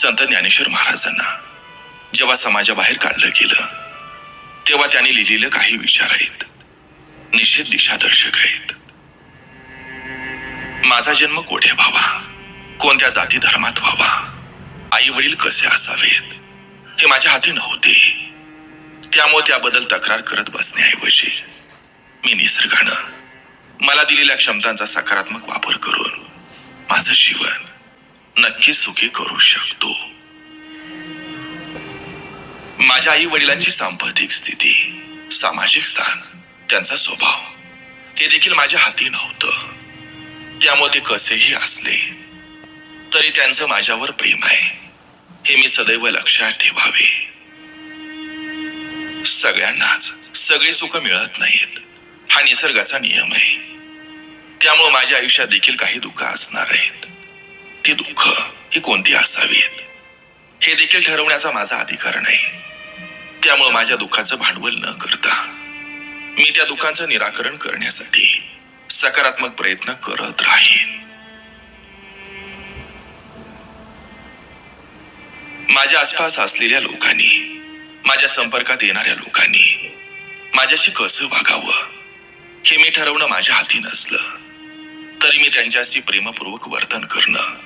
संत ज्ञानेश्वर महाराजांना जेव्हा समाजाबाहेर काढलं गेलं तेव्हा त्यांनी लिहिलेले काही विचार आहेत. निश्चित दिशादर्शक आहेत. माझा जन्म कोठे व्हावा? कोणत्या जाती धर्मात व्हावा? आई वडील कसे असावेत? हे माझ्या हाती नव्हते. त्यामुळे त्याबद्दल तक्रार करत बसण्याऐवजी मी निसर्गानं मला दिलेल्या क्षमतांचा सकारात्मक वापर करून माझं जीवन नक्की सुखी करू शकतो. माझ्या आई वडिलांची सांपत्तिक स्थिती सामाजिक स्थान त्यांचा स्वभाव हे देखील माझ्या हाती नव्हतं. त्यामुळे ते कसेही असले तरी त्यांचं माझ्यावर प्रेम आहे. हे मी सदैव लक्षात ठेवावे. सगळ्यांनाच सगळे सुख मिळत नाहीत. हा निसर्गाचा नियम आहे. त्यामुळे माझ्या आयुष्यात देखील काही दुःख असणार आहेत. ती दुःख ही कोणती असावीत? हे देखील ठरवण्याचा माझा अधिकार नाही. त्यामुळे माझ्या दुःखाचं भांडवल न करता मी त्या दुःखाचं निराकरण करण्यासाठी सकारात्मक प्रयत्न करत राहीन. माझ्या आसपास असलेल्या लोकांनी माझ्या संपर्कात येणाऱ्या लोकांनी माझ्याशी कसं वागावं हे मी ठरवणं माझ्या हाती नसलं. तरी मी त्यांच्याशी प्रेमपूर्वक वर्तन करणं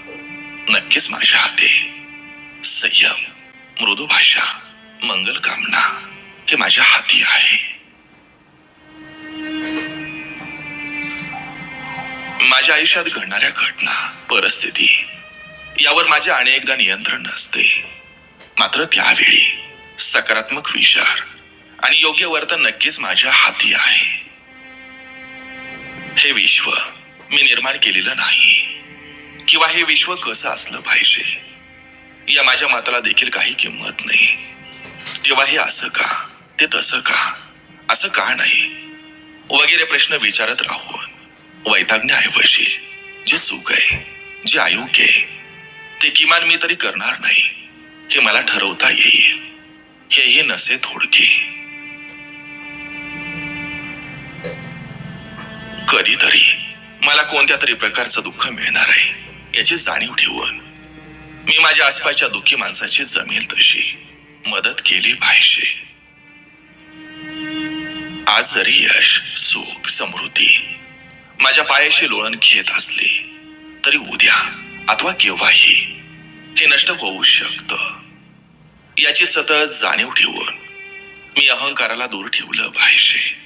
नक्कीच माझ्या हाती. संयम मृदू भाषा मंगल कामना हे माझ्या हाती आहे. माझ्या आयुष्यात घडणाऱ्या घटना परिस्थिती यावर माझे अनेकदा नियंत्रण नसते. मात्र त्यावेळी सकारात्मक विचार आणि योग्य वर्तन नक्कीच माझ्या हाती आहे. हे विश्व मी निर्माण केलेलं नाही. किंवा हे विश्व कसं असलं पाहिजे? या माझ्या मताला देखील काही किंमत नाही. तेव्हा हे असं का? ते तसं का? असं का नाही? वगैरे प्रश्न विचारत राहून वैतागण्याऐवजी जे चूक आहे जे अयोग्य आहे ते किमान मी तरी करणार नाही हे मला ठरवता येईल. हेही नसे थोडके. कधीतरी. मला कोणत्या तरी प्रकारचं दुःख मिळणार आहे याची जाणीव ठेवून मी माझ्या आसपासच्या दुःखी माणसाची जमेल तशी मदत केली पाहिजे. आज जरी यश सुख समृद्धी माझ्या पायाशी लोळण घेत असली तरी उद्या अथवा केव्हाही हे नष्ट होऊ शकतं. याची सतत जाणीव ठेवून मी अहंकाराला दूर ठेवलं पाहिजे.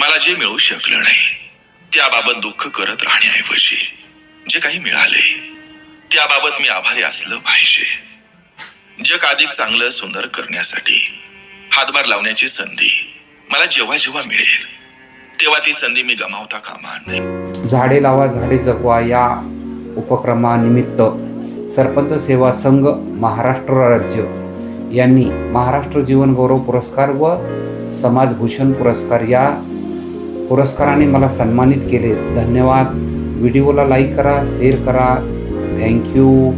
मला जे मिळू शकलं नाही त्याबाबत दुःख करत राहण्याऐवजी जे काही मिळाले त्याबाबत मी आभारी असलं पाहिजे. जग अधिक चांगलं सुंदर करण्यासाठी हातभार लावण्याची संधी मला जेव्हा जेव्हा मिळेल तेव्हा ती संधी मी गमावता कामा नये. झाडे लावा झाडे जगवा या उपक्रमानिमित्त सरपंच सेवा संघ महाराष्ट्र राज्य यांनी महाराष्ट्र जीवन गौरव पुरस्कार व समाजभूषण पुरस्कार या पुरस्काराने मला सन्मानित केले. धन्यवाद. व्हिडिओला लाईक करा शेअर करा. थँक्यू.